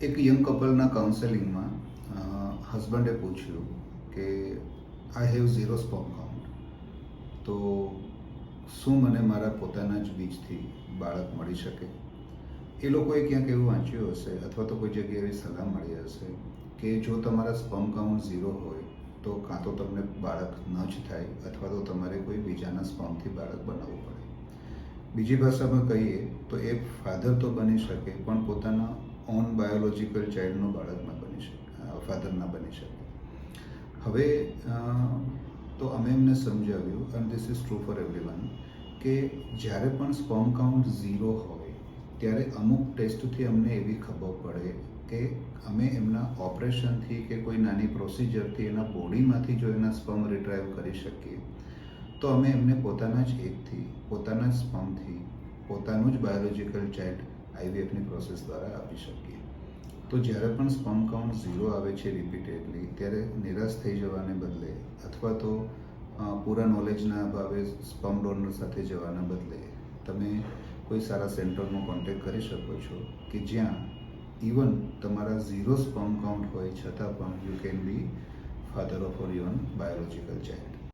એક યંગ કપલના કાઉન્સેલિંગમાં હસબન્ડે પૂછ્યું કે I have zero sperm count તો શું મને મારા પોતાના જ બીજથી બાળક મળી શકે? એ લોકોએ ક્યાંક એવું વાંચ્યું હશે અથવા તો કોઈ જગ્યાએ એવી સલાહ મળી હશે કે જો તમારા સ્પમ કાઉન્ટ ઝીરો હોય, તો કાં તો તમને બાળક ન જ થાય અથવા તો તમારે કોઈ બીજાના સ્પમથી બાળક બનાવવું પડે. બીજી ભાષામાં કહીએ તો એ ફાધર તો બની શકે, પણ પોતાના ઓન બાયોલોજિકલ ચાઇલ્ડનો બાળક ના બની શકે ફાધર ના બની શકે. હવે તો અમે એમને સમજાવ્યું and this is true for everyone કે જ્યારે પણ સ્પર્મ કાઉન્ટ ઝીરો હોય, ત્યારે અમુક ટેસ્ટથી અમને એવી ખબર પડે કે અમે એમના ઓપરેશનથી કે કોઈ નાની પ્રોસિજરથી એના બોડીમાંથી જો એના સ્પર્મ રિટ્રાઈવ કરી શકીએ, તો અમે એમને પોતાના જ એકથી પોતાના જ સ્પર્મથી પોતાનું જ બાયોલોજિકલ ચાઇલ્ડ આઈવીએફની પ્રોસેસ દ્વારા આપી શકીએ. તો જ્યારે પણ સ્પમ કાઉન્ટ ઝીરો આવે છે રિપીટેડલી ત્યારે નિરાશ થઈ જવાને બદલે અથવા તો પૂરા નોલેજના અભાવે સ્પમ ડોનર સાથે જવાના બદલે તમે કોઈ સારા સેન્ટરનો કોન્ટેક્ટ કરી શકો છો કે જ્યાં ઇવન તમારા ઝીરો સ્પમ કાઉન્ટ હોય છતાં પણ you can be father of your biological child